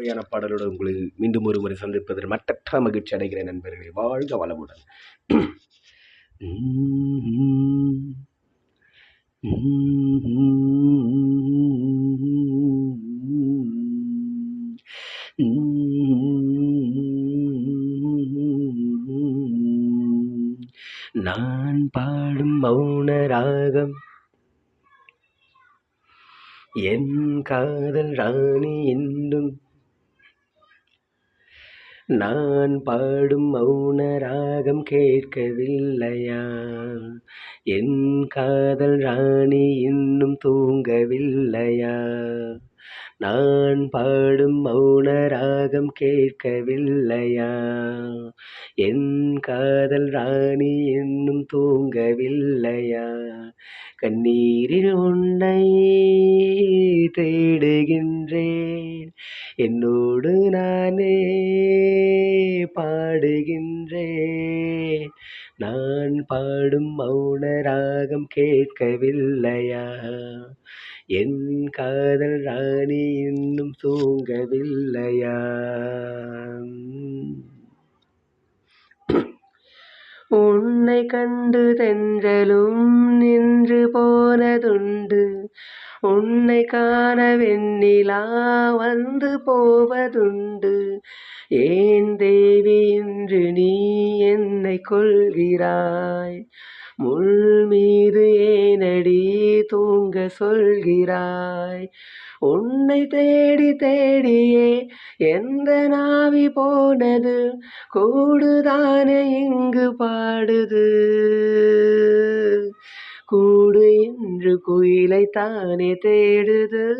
சுவையான பாடலோடு உங்களை மீண்டும் ஒரு முறை சந்திப்பதில் மட்டற்ற மகிழ்ச்சி அடைகிறேன் நண்பர்களே. வாழ்க வளமுடன். நான் பாடும் மௌன ராகம் என் காதல் ராணி என்றும் நான் பாடும் மௌன ராகம் கேட்கவில்லையா? என் காதல் ராணி இன்னும் தூங்கவில்லையா? நான் பாடும் மௌன ராகம் கேட்கவில்லையா? என் காதல் ராணி இன்னும் தூங்கவில்லையா? கண்ணீரில் உன்னை தேடுகின்றேன். என்னோ பாடுகின்றே. நான் பாடும் மௌன ராகம் கேட்கவில்லையா? என் காதல் ராணி இன்னும் தூங்கவில்லையா? உன்னை கண்டு தென்றலும் நின்று போனதுண்டு. உன்னை காண வெண்ணிலா வந்து போவதுண்டு. ஏன் தேவி என்று நீ என்னை கொள்கிறாய்? முள் மீது ஏனடி தூங்க சொல்கிறாய்? உன்னை தேடி தேடியே எந்த நாவி போனது? கூடுதானே இங்கு பாடுது. கூடு என்று குயிலை தானே தேடுது.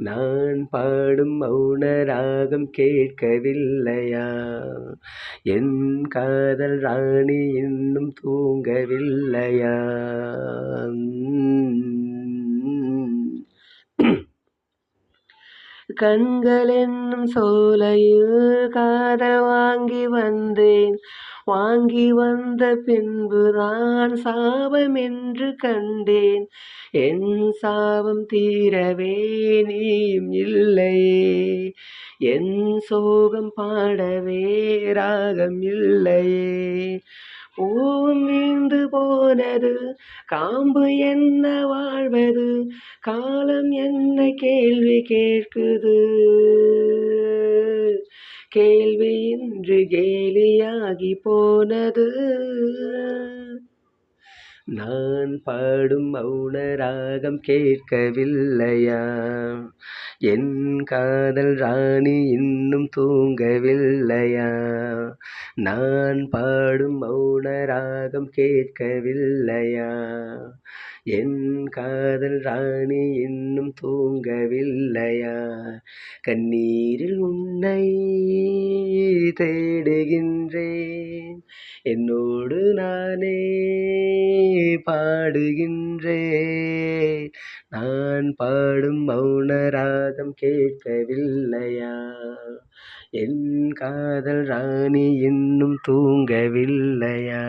நான் பாடும் மௌன ராகம் கேட்கவில்லையா? என் காதல் ராணி இன்னும் தூங்கவில்லையா? கண்கள் என்னும் சோலையில் காதல் வாங்கி வந்தேன். வாங்கி வந்த பின்புதான் சாபம் என்று கண்டேன். என் சாபம் தீரவே நீயும் இல்லையே என் சோகம் பாடவே ராகம் இல்லையே பூவும் வீழ்ந்து போனது காம்பு என்ன வாழ்வது காலம் என்ன கேள்வி கேட்குது? கேள்வி கேலியாகி போனது. நான் பாடும் மௌன ராகம் கேட்கவில்லையா? என் காதல் ராணி இன்னும் தூங்கவில்லையா? நான் பாடும் மௌன ராகம் கேட்கவில்லையா? என் காதல் ராணி இன்னும் தூங்கவில்லையா? கண்ணீரில் உன்னை தேடுகின்றேன். என்னோடு நானே பாடுகின்றேன். நான் பாடும் மௌனராதம் கேட்கவில்லையா? என் காதல் ராணி இன்னும் தூங்கவில்லையா?